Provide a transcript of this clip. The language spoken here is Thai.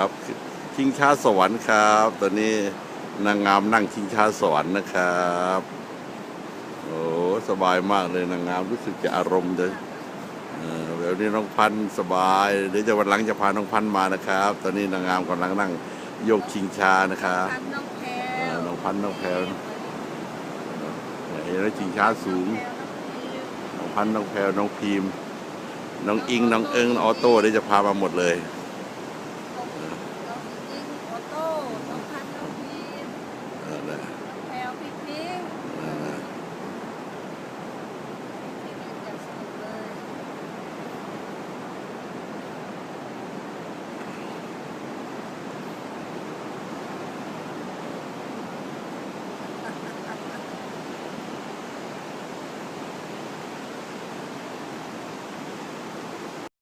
ครับชิงช้าสวรรค์ครับ ตอนนี้นางงามนั่งชิงช้าสวรรค์นะครับโอ้สบายมากเลยนางงามรู้สึกจะอารมณ์เลยเดี๋ยวนี้น้องพันสบายเดี๋ยวจะวันหลังจะพาน้องพันมานะครับ ตอนนี้นางงามกำลังนั่งโยกชิงช้านะครับน้องพันน้องแพลวเห็นแล้วชิงช้าสูงน้องพันน้องแพลวน้องพีมน้องอิงน้องเอิงน้องออโต้เดี๋ยวจะพามาหมดเลย